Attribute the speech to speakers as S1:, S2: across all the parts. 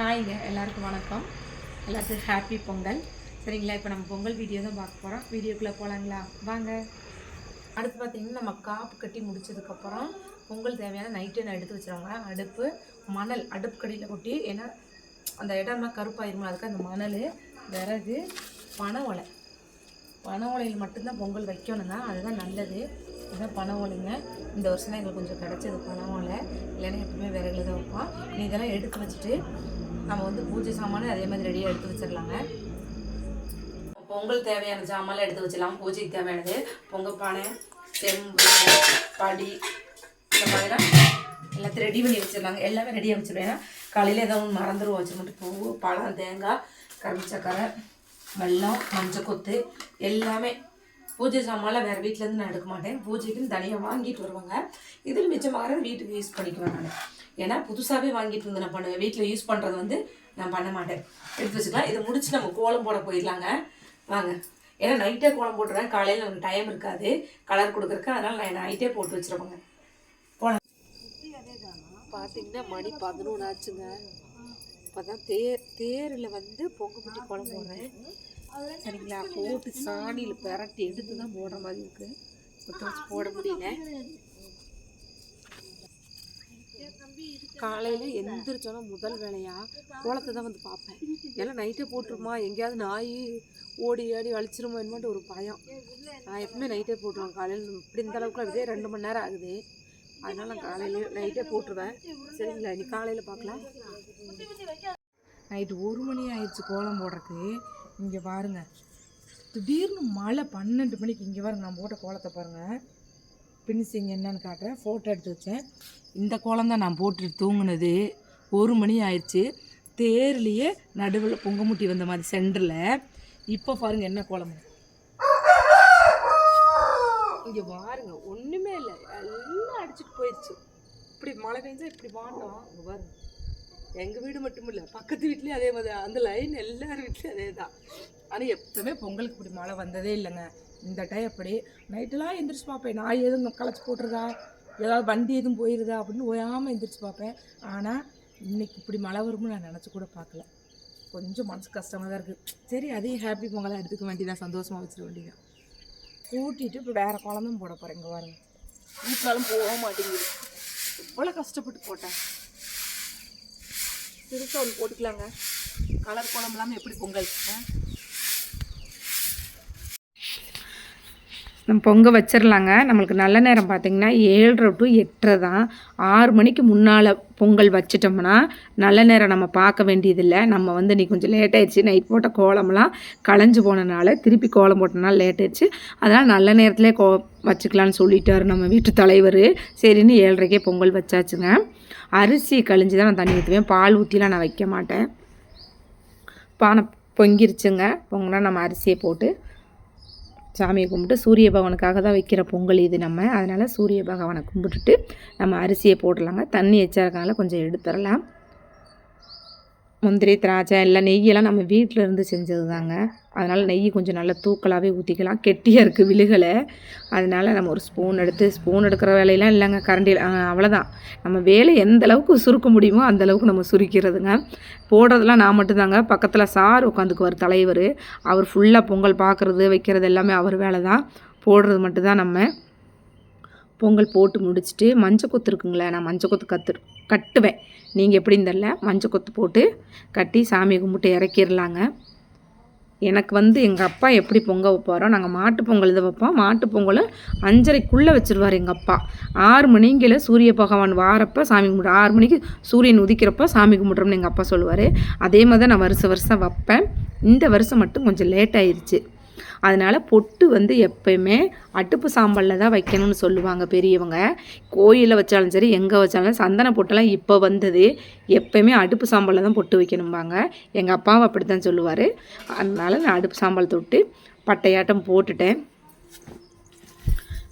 S1: ஹாய்ங்க எல்லாருக்கும் வணக்கம். எல்லாத்துக்கும் ஹாப்பி பொங்கல். சரிங்களா இப்போ நம்ம பொங்கல் வீடியோ தான் பார்க்க போகிறோம் வீடியோக்குள்ளே போகலாங்களா வாங்க. அடுத்து பார்த்தீங்கன்னா நம்ம காப்பு கட்டி முடிச்சதுக்கப்புறம் பொங்கல் தேவையான நைட்டு நான் எடுத்து வச்சுருவாங்க. அடுப்பு மணல் அடுப்பு கடியில் கொட்டி ஏன்னா அந்த இடம்லாம் கருப்பாயிருமா அதுக்கு அந்த மணல் விறகு பனை ஓலை. பனை ஓலையில் மட்டும்தான் பொங்கல் வைக்கணுங்க அதுதான் நல்லது. இதுதான் பனை ஓலைங்க. இந்த வருஷம் தான் எங்களுக்கு கொஞ்சம் கிடச்சது பனை ஓலை. இல்லைன்னா எப்பவுமே விறகுல தான் வைப்போம். நீ இதெல்லாம் எடுத்து வச்சுட்டு நம்ம வந்து பூஜை சாமானும் அதே மாதிரி ரெடியாக எடுத்து வச்சிடலாங்க. பொங்கல் தேவையான சாமான்லாம் எடுத்து வச்சிடலாம். பூஜைக்கு தேவையானது பொங்கல் பானை செம்பு படி இந்த மாதிரிலாம் எல்லாத்தையும் ரெடி பண்ணி வச்சிடலாங்க. எல்லாமே ரெடியாக வச்சிடுவேன். ஏன்னா காலையில் ஏதோ ஒன்று மறந்துடுவோம் மட்டும் பூ பழம் தேங்காய் கரும்பு சக்கரை வெல்லம் மஞ்சள் கொத்து எல்லாமே. பூஜை சாமான்லாம் வேறு வீட்டிலேருந்து நான் எடுக்க மாட்டேன். பூஜைக்குன்னு தனியாக வாங்கிட்டு வருவாங்க. இதில் மிச்சமாகிறது வீட்டுக்கு யூஸ் பண்ணிக்குவேன் நான். ஏன்னா புதுசாகவே வாங்கிட்டு இருந்து நான் பண்ணுவேன் வீட்டில் யூஸ் பண்ணுறது வந்து நான் பண்ண மாட்டேன். எடுத்து வச்சுக்கலாம். இதை முடிச்சு நம்ம கோலம் போட போயிடலாங்க. வாங்க. ஏன்னா நைட்டே கோலம் போட்டுருவேன் காலையில் நமக்கு டைம் இருக்காது. கலர் கொடுக்குறக்கு அதனால் நான் நைட்டே போட்டு வச்சுருவாங்க போலாம் பார்த்தீங்கன்னா மணி பதினொன்று ஆச்சுங்க. இப்போ தான் தேர் தேரில் வந்து பொங்கப்பட்டி கோலம் போடுறேன். சரிங்களா? போட்டு சாணியில் பெரட்டி எடுத்து தான் போடுற மாதிரி இருக்குது சுத்த வச்சு போட முடியல. காலையில் எந்திரிச்சோன்னா முதல் வேலையாக கோலத்தை தான் வந்து பார்ப்பேன். எல்லாம் நைட்டே போட்டுருமா எங்கேயாவது நாய் ஓடி ஆடி அழிச்சிருமோ என்னமோட்டு ஒரு பயம். நான் எப்பவுமே நைட்டே போட்டுருவேன். காலையில் இப்படி இந்த அளவுக்கு ஆகுது ரெண்டு மணி நேரம் ஆகுது. அதனால் நான் காலையில் நைட்டே போட்டுருவேன். சரிங்களா? நீ காலையில் பார்க்கலாம். நைட்டு ஒரு மணி ஆயிடுச்சு கோலம் போடுறதுக்கு. இங்கே பாருங்க. திடீர்னு மழை பன்னெண்டு மணிக்கு இங்கே பாருங்க நான் போட்ட கோலத்தை பாருங்கள் ஃபினிஷிங் என்னன்னு காட்டுறேன். ஃபோட்டோ எடுத்து வச்சேன். இந்த கோலம் தான் நான் போட்டு தூங்கினது ஒரு மணி ஆயிடுச்சு. தேர்லேயே நடுவில் பொங்கமுட்டி வந்த மாதிரி சென்டரில். இப்போ பாருங்கள் என்ன கோலம் இங்கே பாருங்க ஒன்றுமே இல்லை. எல்லாம் அடிச்சிட்டு போயிடுச்சு இப்படி மழை பெஞ்சா இப்படி வாண்டோம் இங்கே பாருங்கள் எங்கள் வீடு மட்டும் இல்லை பக்கத்து வீட்லேயும் அதே மாதிரி அந்த லைன் எல்லார் வீட்லேயும் அதே தான். ஆனால் எப்பவுமே பொங்கலுக்கு இப்படி மழை வந்ததே இல்லைங்க. இந்த டைம் அப்படி நைட்டெல்லாம் எந்திரிச்சு பார்ப்பேன். நான் எதுவும் களைச்சி போட்டுருதா ஏதாவது வண்டி எதுவும் போயிருதா? அப்படின்னு ஓயாமல் எந்திரிச்சு பார்ப்பேன். ஆனால் இன்றைக்கி இப்படி மழை வரும்னு நான் நினச்சி கூட பார்க்கல. கொஞ்சம் மனசு கஷ்டமாக தான் இருக்குது சரி அதையும் ஹாப்பி பொங்கலாக எடுத்துக்க வேண்டியதான் சந்தோஷமாக வச்சிட வேண்டியதான் கூட்டிகிட்டு இப்போ வேறு குழம்பும் போட போகிறேன் இங்கே பாருங்க. வீட்டினாலும் போக மாட்டேங்குது. எவ்வளோ கஷ்டப்பட்டு போட்டேன். பெருசாக ஒன்று போட்டுக்கலாங்க. கலர் குழம்பு இல்லாமல் எப்படி பொங்கல்? நம்ம பொங்க வச்சிடலாங்க நம்மளுக்கு நல்ல நேரம் பார்த்தீங்கன்னா ஏழரை டு எட்டரை தான். ஆறு மணிக்கு முன்னால் பொங்கல் வச்சிட்டோம்னா நல்ல நேரம் நம்ம பார்க்க வேண்டியதில்லை. நம்ம வந்து நீ கொஞ்சம் லேட் ஆயிடுச்சு. நைட் போட்ட கோலம்லாம் களைஞ்சு போனனால திருப்பி கோலம் போட்டனால லேட் ஆயிடுச்சு. அதனால் நல்ல நேரத்திலே கோ வச்சுக்கலான்னு சொல்லிட்டாரு நம்ம வீட்டு தலைவர். சரின்னு ஏழரைக்கே பொங்கல் வச்சாச்சுங்க. அரிசி கழிஞ்சு தான் நான் தண்ணி ஊற்றுவேன். பால் ஊற்றிலாம் நான் வைக்க மாட்டேன். பானை பொங்கிருச்சுங்க. பொங்கினா நம்ம அரிசியை போட்டு சாமியை கும்பிட்டு சூரிய பகவானுக்காக தான் வைக்கிற பொங்கல் இது நம்ம. அதனால் சூரிய பகவானை கும்பிட்டுட்டு நம்ம அரிசியை போடலாங்க. தண்ணி எச்சா இருக்கனால கொஞ்சம் எடுத்துடலாம். முந்திரி திராட்சை எல்லாம் நெய்யெல்லாம் நம்ம வீட்டில் இருந்து செஞ்சது தாங்க அதனால் நெய் கொஞ்சம் நல்லா தூக்கலாகவே ஊற்றிக்கலாம் கெட்டியாக இருக்குது விழுகலை. அதனால் நம்ம ஒரு ஸ்பூன் எடுத்து ஸ்பூன் எடுக்கிற வேலையெல்லாம் இல்லைங்க. கரண்டியில் அவ்வளோதான் நம்ம வேலை எந்த அளவுக்கு சுருக்க முடியுமோ அந்த அளவுக்கு நம்ம சுருக்கிறதுங்க. போடுறதெல்லாம் நான் மட்டும்தாங்க. பக்கத்தில் சார் உட்காந்துக்குவார் தலைவர். அவர் ஃபுல்லாக பொங்கல் பார்க்குறது வைக்கிறது எல்லாமே அவர் வேலை தான் போடுறது மட்டும்தான் நம்ம. பொங்கல் போட்டு முடிச்சுட்டு மஞ்சள் கொத்து இருக்குங்களே நான் மஞ்சள் கொத்து கத்து கட்டுவேன். நீங்கள் எப்படின்னு தெரில மஞ்சள் கொத்து போட்டு கட்டி சாமி கும்பிட்டு இறக்கிடலாங்க எனக்கு வந்து எங்கள் அப்பா எப்படி பொங்க வைப்பாரோ நாங்கள் மாட்டு பொங்கல் இதை வைப்போம். மாட்டு பொங்கல் அஞ்சரைக்குள்ளே வச்சுருவார் எங்கள் அப்பா. ஆறு மணிங்கில் சூரிய பகவான் வாரப்போ சாமி கும்பிடு ஆறு மணிக்கு சூரியன் உதிக்கிறப்போ சாமி கும்பிட்றோம்னு எங்கள் அப்பா சொல்லுவார். அதே மாதிரி தான் நான் வருஷம் வருஷம் வைப்பேன். இந்த வருஷம் மட்டும் கொஞ்சம் லேட் ஆயிடுச்சு அதனால் பொட்டு வந்து எப்பயுமே அடுப்பு சாம்பலில் தான் வைக்கணும்னு சொல்லுவாங்க பெரியவங்க. கோயிலில் வச்சாலும் சரி எங்கே வச்சாலும் சந்தன பொட்டெல்லாம் இப்போ வந்தது. எப்பயுமே அடுப்பு சாம்பலில் தான் பொட்டு வைக்கணும்பாங்க. எங்கள் அப்பாவும் அப்படி தான் சொல்லுவார். அதனால் நான் அடுப்பு சாம்பல் தொட்டு பட்டையாட்டம் போட்டுட்டேன்.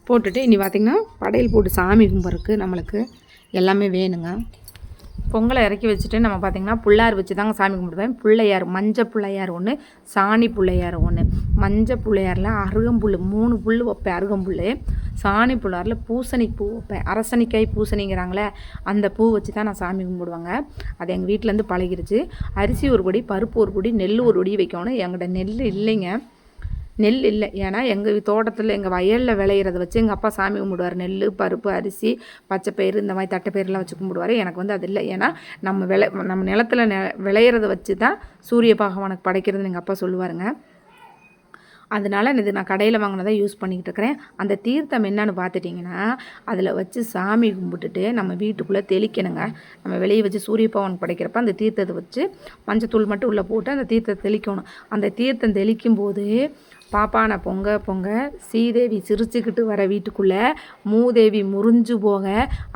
S1: போட்டுட்டு இனி பார்த்திங்கன்னா படையல் போட்டு சாமி கும்பிட்றதுக்கு நம்மளுக்கு எல்லாமே வேணுங்க. பொங்கலை இறக்கி வச்சுட்டு நம்ம பார்த்திங்கன்னா புள்ளார் வச்சு தாங்க சாமி கும்பிடுவேன் பிள்ளையார் மஞ்சள் பிள்ளையார் ஒன்று சாணி பிள்ளையார் ஒன்று மஞ்சள் பிள்ளையாரில் அருகம்புல் மூணு புல் வைப்பேன் அருகம்புல் சாணி புள்ளாரில் பூசணி பூ வைப்பேன். அரசணிக்காய் பூசணிங்கிறாங்களே அந்த பூ வச்சு தான் நான் சாமி கும்பிடுவாங்க. அது எங்கள் வீட்டிலேருந்து பழகிருச்சு. அரிசி ஒரு பொடி பருப்பு ஒரு பொடி நெல் ஒரு பொடி வைக்கணும். எங்கள்கிட்ட நெல் இல்லைங்க. நெல் இல்லை. ஏன்னா எங்கள் தோட்டத்தில் எங்கள் வயலில் விளையிறத வச்சு எங்கள் அப்பா சாமி கும்பிடுவார். நெல் பருப்பு அரிசி பச்சைப்பயிறு இந்த மாதிரி தட்டைப்பயிரெலாம் வச்சு கும்பிடுவார். எனக்கு வந்து அது இல்லை. ஏன்னா நம்ம விளை நம்ம நிலத்தில் நெ விளையிறத வச்சு தான் சூரிய பகவானுக்கு படைக்கிறதுன்னு எங்கள் அப்பா சொல்லுவாருங்க. அதனால் இது நான் கடையில் வாங்கினதை யூஸ் பண்ணிக்கிட்டு இருக்கிறேன் அந்த தீர்த்தம் என்னன்னு பார்த்துட்டிங்கன்னா அதில் வச்சு சாமி கும்பிட்டுட்டு நம்ம வீட்டுக்குள்ளே தெளிக்கணுங்க. நம்ம வெளியே வச்சு சூரிய பவன் படைக்கிறப்ப அந்த தீர்த்தத்தை வச்சு மஞ்சத்தூள் மட்டும் உள்ளே போட்டு அந்த தீர்த்தத்தை தெளிக்கணும். அந்த தீர்த்தம் தெளிக்கும் போது பாப்பான பொங்க பொங்க சீதேவி சிரிச்சுக்கிட்டு வர வீட்டுக்குள்ளே மூதேவி முறிஞ்சு போக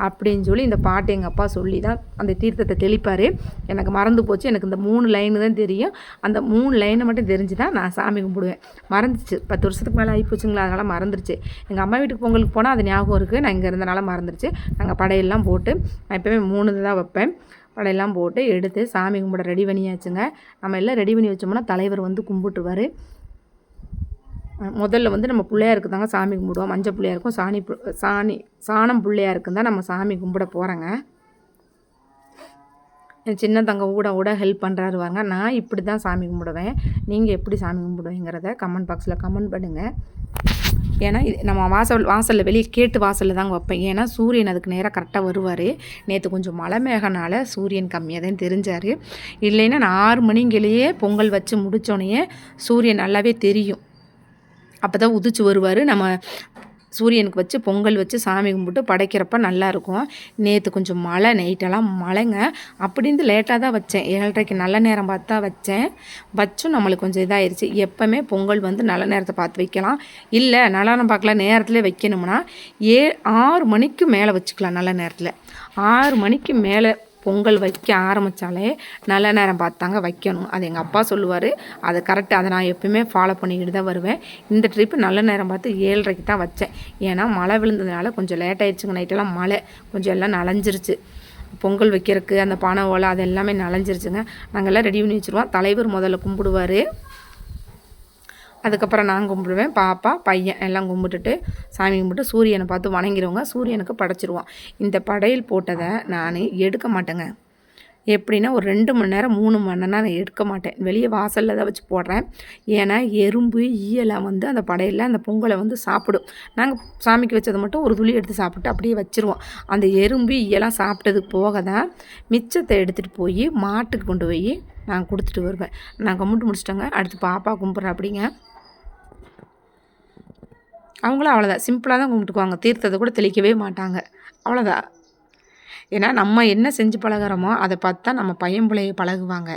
S1: அப்படின்னு சொல்லி இந்த பாட்டு எங்கள் அப்பா சொல்லி தான் அந்த தீர்த்தத்தை தெளிப்பார். எனக்கு மறந்து போச்சு. எனக்கு இந்த மூணு லைனு தான் தெரியும். அந்த மூணு லைனை மட்டும் தெரிஞ்சு தான் நான் சாமி கும்பிடுவேன். மறந்துச்சு. பத்து வருஷத்துக்கு மேலே ஆகி போச்சுங்களா அதனால் மறந்துருச்சு. எங்கள் அம்மா வீட்டுக்கு பொங்கலுக்கு போனால் அது ஞாபகம் இருக்குது நான் இங்கே இருந்தனால மறந்துருச்சு. நாங்கள் படையெல்லாம் போட்டு நான் எப்போயுமே மூணு தான் வைப்பேன். படையெல்லாம் போட்டு எடுத்து சாமி கும்பிட ரெடி பண்ணியாச்சுங்க. நம்ம எல்லாம் ரெடி பண்ணி வச்சோம்னா தலைவர் வந்து கும்பிட்டுருவார். முதல்ல வந்து நம்ம பிள்ளையாருக்கு தாங்க சாமி கும்பிடுவோம். மஞ்சள் பிள்ளையாருக்கும் சாணி சாணி சாணம் பிள்ளையாருக்கும் தான் நம்ம சாமி கும்பிட போகிறோங்க என் சின்ன தங்க ஊட ஊட ஹெல்ப் பண்ணுறாரு வாங்க நான் இப்படி தான் சாமி கும்பிடுவேன். நீங்கள் எப்படி சாமி கும்பிடுவீங்கிறத கமெண்ட் பாக்ஸில் கமெண்ட் பண்ணுங்கள் ஏன்னா இது நம்ம வாசல் வாசலில் வெளியே கேட்டு வாசலில் தாங்க வைப்பேன். ஏன்னா சூரியன் அதுக்கு நேராக கரெக்டாக வருவார். நேற்று கொஞ்சம் மழை மேகனால் சூரியன் கம்மியாக தான் தெரிஞ்சார். இல்லைன்னா நான் ஆறு மணிங்கிலேயே பொங்கல் வச்சு முடித்தோடனே சூரியன் நல்லாவே தெரியும். அப்போ தான் உதிச்சு வருவார். நம்ம சூரியனுக்கு வச்சு பொங்கல் வச்சு சாமி கும்பிட்டு படைக்கிறப்ப நல்லாயிருக்கும். நேற்று கொஞ்சம் மழை நைட்டெல்லாம் மழைங்க. அப்படின்னு லேட்டாக தான் வச்சேன். ஏழரைக்கு நல்ல நேரம் பார்த்து தான் வச்சேன். வச்சும் நம்மளுக்கு கொஞ்சம் இதாகிடுச்சு எப்போவுமே பொங்கல் வந்து நல்ல நேரத்தை பார்த்து வைக்கலாம். இல்லை நல்ல நேரம் பார்க்கல. நேரத்தில் வைக்கணும்னா ஏ ஆறு மணிக்கு மேலே வச்சுக்கலாம் நல்ல நேரத்தில். ஆறு மணிக்கு மேலே பொங்கல் வைக்க ஆரம்பித்தாலே நல்ல நேரம் பார்த்தாங்க வைக்கணும். அது எங்கள் அப்பா சொல்லுவார். அது கரெக்டாக அதை நான் எப்பயுமே ஃபாலோ பண்ணிக்கிட்டு தான் வருவேன். இந்த ட்ரிப்பு நல்ல நேரம் பார்த்து ஏழரைக்கு தான் வச்சேன். ஏன்னா மழை விழுந்ததுனால கொஞ்சம் லேட் ஆயிடுச்சுங்க. நைட்டெல்லாம் மழை. கொஞ்சம் எல்லாம் நலஞ்சிருச்சு. பொங்கல் வைக்கிறதுக்கு அந்த பானை ஓலை அது எல்லாமே நலஞ்சிருச்சுங்க. நாங்கள் எல்லாம் ரெடி பண்ணி வச்சுருவோம். தலைவர் முதல்ல கும்பிடுவார். அதுக்கப்புறம் நான் கும்பிடுவேன். பாப்பா பையன் எல்லாம் கும்பிட்டுட்டு சாமி கும்பிட்டு சூரியனை பார்த்து வணங்கிடுவோங்க சூரியனுக்கு படைச்சிருவோம் இந்த படையல் போட்டதை நான் எடுக்க மாட்டேங்க. எப்படின்னா ஒரு ரெண்டு மணி நேரம் மூணு மணி நேரம் நான் எடுக்க மாட்டேன். வெளியே வாசலில் தான் வச்சு போடுறேன். ஏன்னா எறும்பு ஈயெல்லாம் வந்து அந்த படையில் அந்த பொங்கலை வந்து சாப்பிடும். நாங்கள் சாமிக்கு வச்சதை மட்டும் ஒரு துளி எடுத்து சாப்பிட்டு அப்படியே வச்சுருவோம். அந்த எறும்பு ஈயெல்லாம் சாப்பிட்டதுக்கு போக தான் மிச்சத்தை எடுத்துகிட்டு போய் மாட்டுக்கு கொண்டு போய் நான் கொடுத்துட்டு வருவேன். நான் கும்பிட்டு முடிச்சிட்டேங்க. அடுத்து பாப்பா கும்பிட்றேன் அப்படிங்க. அவங்களும் அவ்வளோதான் சிம்பிளாக தான் கும்பிட்டுக்குவாங்க. தீர்த்தத்தை கூட தெளிக்கவே மாட்டாங்க. அவ்வளோதான் ஏன்னா நம்ம என்ன செஞ்சு பழகிறோமோ அதை பார்த்து தான் நம்ம பையன் பிள்ளைய பழகுவாங்க.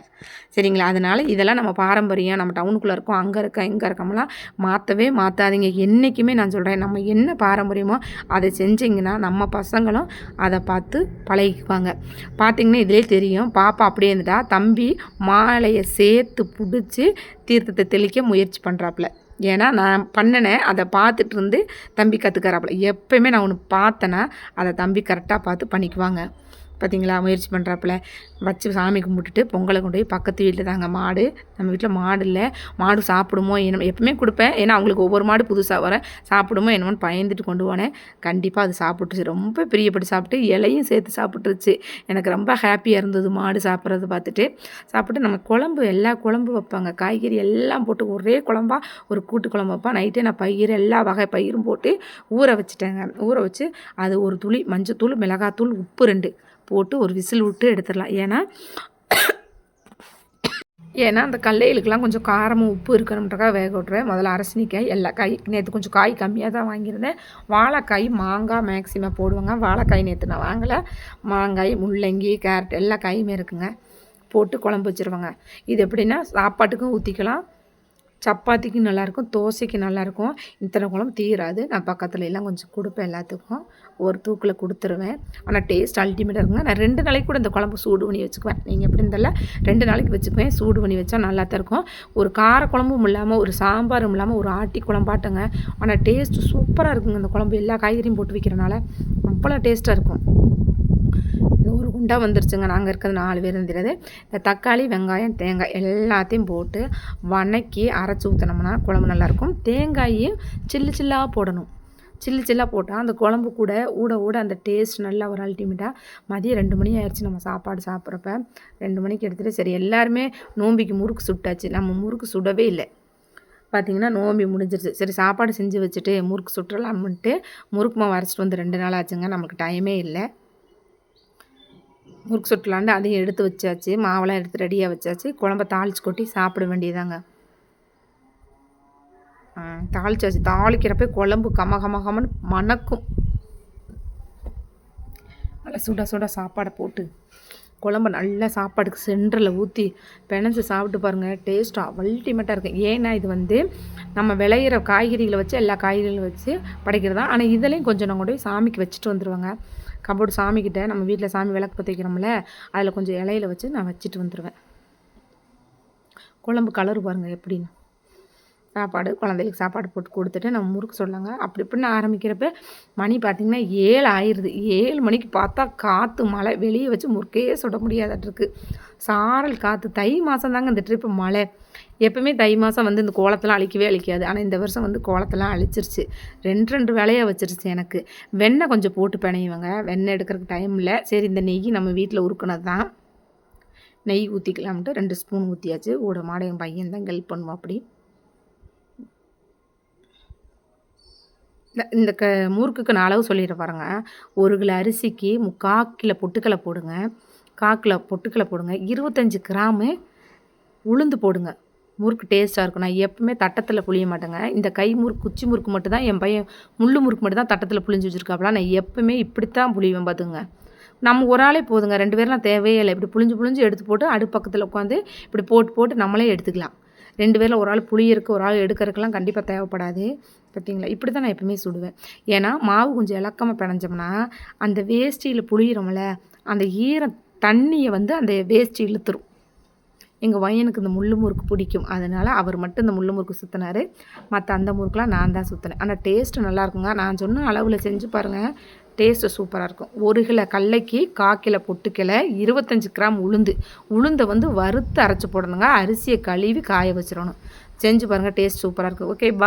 S1: சரிங்களா? அதனால் இதெல்லாம் நம்ம பாரம்பரியம். நம்ம டவுனுக்குள்ளே இருக்கோம். அங்கே இருக்கோம் இங்கே இருக்கோம்லாம் மாற்றவே மாற்றாதீங்க என்றைக்குமே நான் சொல்கிறேன் நம்ம என்ன பாரம்பரியமோ அதை செஞ்சிங்கன்னா நம்ம பசங்களும் அதை பார்த்து பழகிக்குவாங்க. பார்த்திங்கன்னா இதிலே தெரியும். பாப்பா அப்படியே இருந்துட்டா. தம்பி மாலையை சேர்த்து பிடிச்சி தீர்த்தத்தை தெளிக்க முயற்சி பண்ணுறாப்புல ஏன்னா நான் பண்ணினேன் அதை பார்த்துட்டு இருந்து தம்பி கற்றுக்கறாப்புல எப்போயுமே நான் ஒன்று பார்த்தேன்னா அதை தம்பி கரெக்டாக பார்த்து பண்ணிக்குவாங்க. பார்த்தீங்களா? முயற்சி பண்ணுறாப்புல வச்சு சாமி கும்பிட்டுட்டு பொங்கலை கொண்டு போய் பக்கத்து வீட்டில் தாங்க மாடு. நம்ம வீட்டில் மாடு இல்லை. மாடு சாப்பிடுமோ என்ன எப்பவுமே கொடுப்பேன். ஏன்னா அவங்களுக்கு ஒவ்வொரு மாடு புதுசாக வர. சாப்பிடுமோ என்னமோன்னு பயந்துட்டு கொண்டு போனேன். கண்டிப்பாக அது சாப்பிட்டுச்சு ரொம்ப பிரியப்பட்டு சாப்பிட்டு இலையும் சேர்த்து சாப்பிட்ருச்சு எனக்கு ரொம்ப ஹாப்பியாக இருந்தது மாடு சாப்பிட்றது பார்த்துட்டு. சாப்பிட்டு நம்ம குழம்பு எல்லா குழம்பு வைப்பாங்க. காய்கறி எல்லாம் போட்டு ஒரே குழம்பா ஒரு கூட்டு குழம்பு வைப்பேன் நைட்டே நான் பயிர் எல்லா வகை பயிரும் போட்டு ஊற வச்சுட்டேங்க. ஊற வச்சு அது ஒரு துளி மஞ்சத்தூள் மிளகாத்தூள் உப்பு ரெண்டு. போட்டு ஒரு விசில் விட்டு எடுத்துடலாம். ஏன்னா ஏன்னா அந்த கல்லைகளுக்கெல்லாம் கொஞ்சம் காரமும் உப்பு இருக்கணுன்றக்காக வேக விட்ருவேன் முதல்ல அரசினிக்காய் எல்லா காய் நேற்று கொஞ்சம் காய் கம்மியாக தான் வாங்கியிருந்தேன். வாழைக்காய் மாங்காய் மேக்ஸிமம் போடுவாங்க. வாழைக்காய் நேற்று நான் வாங்கலை. மாங்காய் முள்ளங்கி கேரட் எல்லா காயுமே இருக்குங்க. போட்டு குழம்பு வச்சுருவாங்க. இது எப்படின்னா சாப்பாட்டுக்கும் ஊற்றிக்கலாம் சப்பாத்திக்கு நல்லாயிருக்கும் தோசைக்கு நல்லாயிருக்கும் இத்தனை குழம்பு தீராது. நான் பக்கத்தில் எல்லாம் கொஞ்சம் கொடுப்பேன் எல்லாத்துக்கும். ஒரு தூக்கில் கொடுத்துருவேன். ஆனால் டேஸ்ட் அல்டிமேட்டாக இருக்குங்க நான் ரெண்டு நாளைக்கு கூட இந்த குழம்பு சூடு பண்ணி வச்சுக்குவேன். நீங்கள் எப்படி இருந்தாலும் ரெண்டு நாளைக்கு வச்சுக்குவேன். சூடு பண்ணி வச்சா நல்லா தான் இருக்கும். ஒரு கார குழம்பும் இல்லாமல் ஒரு சாம்பாரும் இல்லாமல் ஒரு ஆட்டி குழம்பாட்டுங்க. ஆனால் டேஸ்ட்டு சூப்பராக இருக்குங்க இந்த குழம்பு. எல்லா காய்கறியும் போட்டு வைக்கிறனால அவ்வளோ டேஸ்ட்டாக இருக்கும். ஒரு குண்டா வந்துருச்சுங்க. நாங்கள் இருக்கிறது நாலு பேர் இருந்துருது இந்த தக்காளி வெங்காயம் தேங்காய் எல்லாத்தையும் போட்டு வணக்கி அரைச்சி ஊற்றினோம்னா குழம்பு நல்லாயிருக்கும். தேங்காயும் சில்லு சில்லாக போடணும். சில்லு சில்லாக போட்டால் அந்த குழம்பு கூட ஊட ஊட அந்த டேஸ்ட் நல்லா ஒரு அல்டிமேட்டாக மதியம் ரெண்டு மணி ஆயிடுச்சு நம்ம சாப்பாடு சாப்பிட்றப்ப. ரெண்டு மணிக்கு எடுத்துகிட்டு சரி எல்லாருமே நோம்பிக்கு முறுக்கு சுட்டாச்சு. நம்ம முறுக்கு சுடவே இல்லை. பார்த்திங்கன்னா நோம்பி முடிஞ்சிருச்சு. சரி சாப்பாடு செஞ்சு வச்சுட்டு முறுக்கு சுற்றலாம்னுட்டு முறுக்கு மாவு அரைச்சிட்டு வந்து ரெண்டு நாள் ஆச்சுங்க. நமக்கு டைமே இல்லை. முறுக்கு சுட்டலான்ட்டு அதையும் எடுத்து வச்சாச்சு. மாவெல்லாம் எடுத்து ரெடியாக வச்சாச்சு. குழம்ப தாளிச்சு கொட்டி சாப்பிட வேண்டியதாங்க தாளிச்சாச்சு. தாளிக்கிறப்ப குழம்பு கம கம கமன்னு மணக்கும். நல்லா சுட சுட சாப்பாடை போட்டு குழம்பு நல்லா சாப்பாடுக்கு சென்டரில் ஊற்றி பிணைஞ்சு சாப்பிட்டு பாருங்கள் டேஸ்ட்டாக அல்டிமேட்டாக இருக்கும் ஏன்னா இது வந்து நம்ம விளையிற காய்கறிகளை வச்சு எல்லா காய்கறிகளும் வச்சு படைக்கிறது? தான் ஆனால் இதுலேயும் கொஞ்சம் நான் கொண்டு போய் சாமிக்கு வச்சுட்டு வந்துடுவாங்க கபோர்டு சாமிக்கிட்ட நம்ம வீட்டில் சாமி விளக்கு பற்றி வைக்கிறோம்ல அதில் கொஞ்சம் இலையில வச்சு நான் வச்சுட்டு வந்துடுவேன் குழம்பு கலர் பாருங்கள் எப்படின்னு. சாப்பாடு குழந்தைகளுக்கு சாப்பாடு போட்டு கொடுத்துட்டு நம்ம முறுக்கு சொல்லாங்க. அப்படி இப்படின்னு ஆரம்பிக்கிறப்ப மணி பார்த்திங்கன்னா ஏழு ஆயிடுது ஏழு மணிக்கு பார்த்தா காற்று மழை வெளியே வச்சு முறுக்கே சுட முடியாதட்டுருக்கு சாரல் காற்று தை மாதம் தாங்க இந்த ட்ரிப்பு மழை. எப்பவுமே தை மாதம் வந்து இந்த கோலத்தெல்லாம் அழிக்கவே அழிக்காது. ஆனால் இந்த வருஷம் வந்து கோலத்தெல்லாம் அழிச்சிருச்சு. ரெண்டு ரெண்டு வேலையாக வச்சிருச்சு எனக்கு. வெண்ணெய் கொஞ்சம் போட்டு பிணையுவாங்க. வெண்ணெய் எடுக்கிறதுக்கு டைம் இல்லை. சரி இந்த நெய் நம்ம வீட்டில் உருக்குனது தான் நெய் ஊற்றிக்கலாம்ட்டு ரெண்டு ஸ்பூன் ஊற்றியாச்சு ஓட மாட என் பையன் தான் ஹெல்ப் பண்ணுவோம் அப்படி. இந்த க முறுக்குக்கு நான் அளவு சொல்லிடுற பாருங்க. ஒரு கிலோ அரிசிக்கு முக்கா கிலோ பொட்டுக்கலை போடுங்க. கால் பொட்டுக்கலை போடுங்க. இருபத்தஞ்சி கிராமு உளுந்து போடுங்க. முறுக்கு டேஸ்ட்டாக இருக்கும். நான் எப்பவுமே தட்டத்தில் புளிய மாட்டேங்க. இந்த கை முறுக்கு குச்சி முறுக்கு மட்டும் தான் என் பையன் முள்ளு முறுக்கு மட்டும் தான் தட்டத்தில் புளிஞ்சு வச்சுருக்காப்பலாம் நான் எப்பவுமே இப்படித்தான் புளிவேன் பார்த்துங்க நம்ம ஒரு ஆளே போதுங்க. ரெண்டு பேர்லாம் தேவையே இல்லை. இப்படி புளிஞ்சு புளிஞ்சு எடுத்து போட்டு அடுப்பக்கத்தில் உட்காந்து இப்படி போட்டு போட்டு நம்மளே எடுத்துக்கலாம். ரெண்டு பேரில் ஒரு ஆள் புளியிருக்கு ஒரு ஆள் எடுக்கிறதுக்கெல்லாம் கண்டிப்பாக தேவைப்படாது. பார்த்தீங்களா இப்படி தான் நான் எப்பவுமே சுடுவேன். ஏன்னா மாவு கொஞ்சம் இலக்கமாக பிணைஞ்சோம்னா அந்த வேஷ்டியில் புளியிறோம்ல அந்த ஈரம் தண்ணியை வந்து அந்த வேஸ்ட் இழுத்துரும். எங்கள் பையனுக்கு இந்த முள்ளு முறுக்கு பிடிக்கும். அதனால் அவர் மட்டும் இந்த முள்ளு முறுக்கு சுற்றினார் மற்ற அந்த முறுக்கெலாம் நான் தான் சுற்றினேன் ஆனால் டேஸ்ட்டு நல்லா இருக்குங்க. நான் சொன்ன அளவில் செஞ்சு பாருங்கள் டேஸ்ட்டு சூப்பராக இருக்கும். ஒரு கிலோ கடலைக்கு காக்கில பொட்டுக்கிளை இருபத்தஞ்சி கிராம் உளுந்து. உளுந்தை வந்து வறுத்து அரைச்சி போடணுங்க. அரிசியை கழுவி காய வச்சிடணும். செஞ்சு பாருங்கள் டேஸ்ட் சூப்பராக இருக்கும் ஓகே பா